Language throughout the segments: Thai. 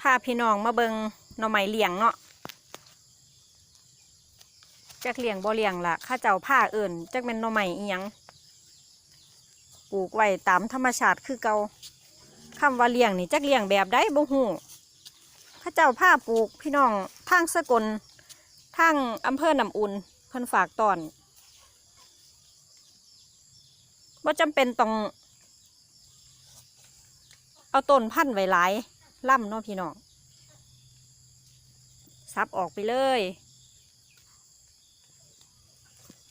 พาพี่น้องมาเบิงหน่อไม้เลี้ยงเนาะจักเลี้ยงบ่เลี้ยงล่ะข้าเจ้าผ้าเอิ่นจักเป็นหน่อไม้อีหยังปลูกไว้ตามธรรมชาติคือเก่าคำว่าเลี้ยงนี่จักเลี้ยงแบบใดบ่ฮู้ข้าเจ้าผ้าปลูกพี่น้องทางสกลทางอำเภอน้ำอุ่นเพิ่นฝากตอนบ่จำเป็นต้องเอาต้นพันธุ์ไว้หลาย ล่ำเนาะพี่น้องซับออกไปเลย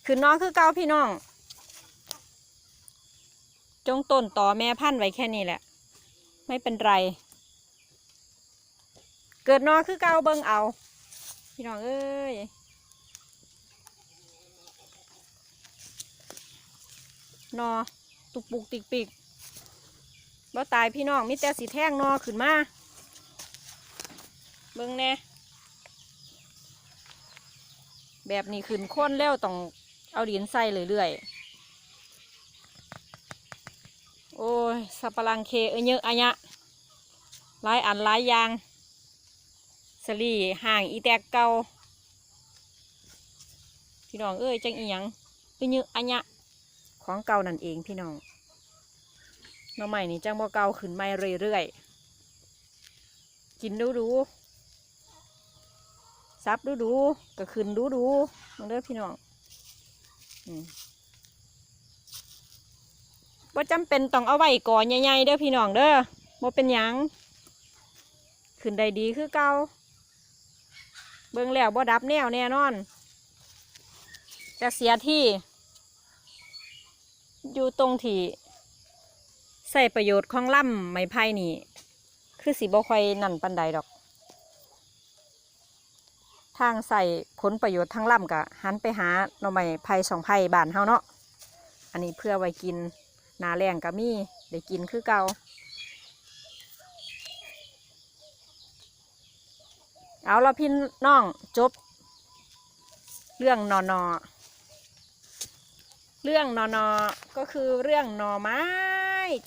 ขึ้นน้องคือเก่าพี่น้อง จงต้นต่อแม่พันธุ์ไว้แค่นี้แหละ ไม่เป็นไร เกิดนอคือเก่าเบิ่งเอา พี่น้องเอ้ยนอตุกปุกติกปิกบ่ตายพี่น้องมีแต่สีแท่งนอขึ้นมา เบิ่งแน่แบบนี้ขึ้นโค้นแล้วต้องเอาดินใส่เรื่อยๆ โอ้ยสับปะรังเคเอเยอะอะยะหลายอันหลายอย่างสลีห่างอีแตกเก่าพี่น้องเอ้ยจังอีหยังเอเยอะอะยะของเก่านั่นเองพี่น้องหน้อใหม่นี่จังบ่เก่าขึ้นไม่เรื่อยๆ กินดูดูๆ ซับดูดูก็ขึ้นดูดูๆมาเด้อพี่น้องอืมบ่จำเป็นต้องเอาไว้ก่อนใหญ่ๆเด้อพี่น้องเด้อบ่เป็นยังขึ้นได้ดีคือเก่าเบิ่งแล้วบ่ดับแนวแน่นอนจะเสียที่ อยู่ตรงที่ใส่ประโยชน์ของล่ำไม้ไผ่นี่ คือสีบ่ค่อยนั่นปันใดดอก ทางใส่ผลประโยชน์ทั้งล่ำกะหันไปหาหน่อไม้ไผ่สองไผ่บานเฮาเนาะอันนี้เพื่อไว้กินนาแรงก็มีได้กินคือเก่าเอาละพี่น้องจบ เรื่องนอนอเรื่องนอนอก็คือเรื่องหน่อไม้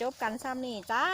จบกันซ้ำนี่จ้า